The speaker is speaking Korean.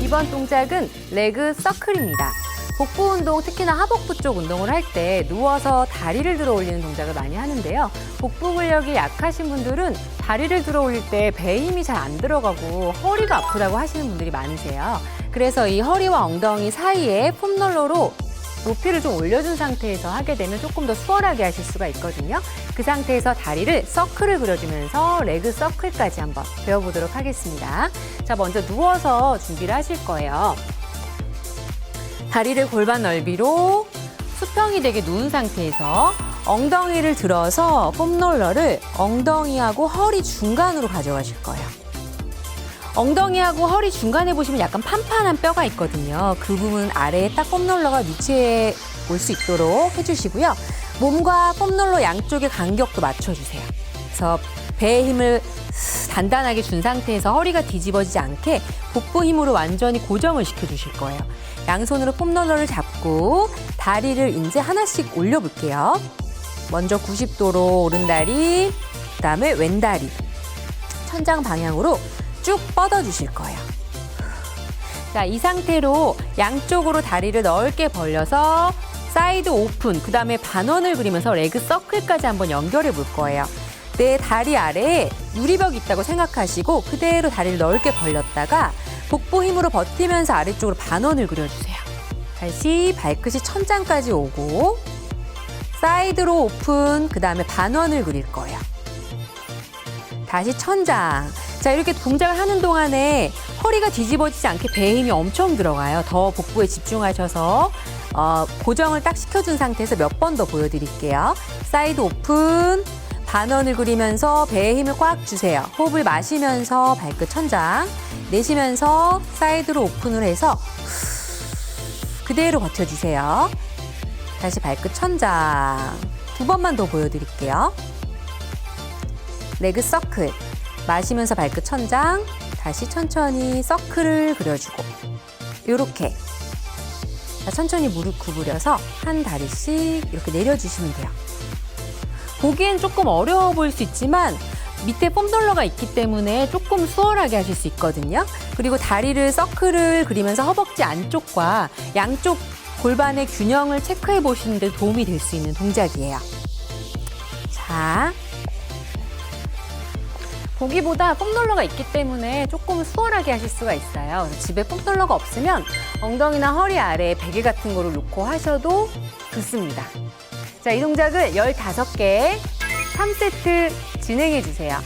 이번 동작은 레그 서클입니다. 복부 운동, 특히나 하복부 쪽 운동을 할 때 누워서 다리를 들어 올리는 동작을 많이 하는데요. 복부 근력이 약하신 분들은 다리를 들어 올릴 때 배에 힘이 잘 안 들어가고 허리가 아프다고 하시는 분들이 많으세요. 그래서 이 허리와 엉덩이 사이에 폼롤러로 높이를 좀 올려준 상태에서 하게 되면 조금 더 수월하게 하실 수가 있거든요. 그 상태에서 다리를 서클을 그려주면서 레그 서클까지 한번 배워보도록 하겠습니다. 자, 먼저 누워서 준비를 하실 거예요. 다리를 골반 넓이로 수평이 되게 누운 상태에서 엉덩이를 들어서 폼롤러를 엉덩이하고 허리 중간으로 가져가실 거예요. 엉덩이하고 허리 중간에 보시면 약간 판판한 뼈가 있거든요. 그 부분 아래에 딱 폼롤러가 위치해 올 수 있도록 해주시고요. 몸과 폼롤러 양쪽의 간격도 맞춰주세요. 그래서 배에 힘을 단단하게 준 상태에서 허리가 뒤집어지지 않게 복부 힘으로 완전히 고정을 시켜주실 거예요. 양손으로 폼롤러를 잡고 다리를 이제 하나씩 올려볼게요. 먼저 90도로 오른 다리, 그 다음에 왼 다리. 천장 방향으로 쭉 뻗어주실 거예요. 자, 이 상태로 양쪽으로 다리를 넓게 벌려서 사이드 오픈, 그 다음에 반원을 그리면서 레그 서클까지 한번 연결해 볼 거예요. 내 다리 아래에 유리벽이 있다고 생각하시고 그대로 다리를 넓게 벌렸다가 복부 힘으로 버티면서 아래쪽으로 반원을 그려주세요. 다시 발끝이 천장까지 오고 사이드로 오픈, 그 다음에 반원을 그릴 거예요. 다시 천장. 자, 이렇게 동작을 하는 동안에 허리가 뒤집어지지 않게 배에 힘이 엄청 들어가요. 더 복부에 집중하셔서 어, 고정을 딱 시켜준 상태에서 몇 번 더 보여드릴게요. 사이드 오픈, 반원을 그리면서 배에 힘을 꽉 주세요. 호흡을 마시면서 발끝 천장, 내쉬면서 사이드로 오픈을 해서 후, 그대로 버텨주세요. 다시 발끝 천장. 두 번만 더 보여드릴게요. 레그 서클. 마시면서 발끝 천장. 다시 천천히 서클을 그려주고. 요렇게. 자, 천천히 무릎 구부려서 한 다리씩 이렇게 내려주시면 돼요. 보기엔 조금 어려워 보일 수 있지만 밑에 폼롤러가 있기 때문에 조금 수월하게 하실 수 있거든요. 그리고 다리를 서클을 그리면서 허벅지 안쪽과 양쪽 골반의 균형을 체크해 보시는 데 도움이 될 수 있는 동작이에요. 자. 보기보다 폼롤러가 있기 때문에 조금 수월하게 하실 수가 있어요. 집에 폼롤러가 없으면 엉덩이나 허리 아래에 베개 같은 거를 놓고 하셔도 좋습니다. 자, 이 동작을 15개 3세트 진행해 주세요.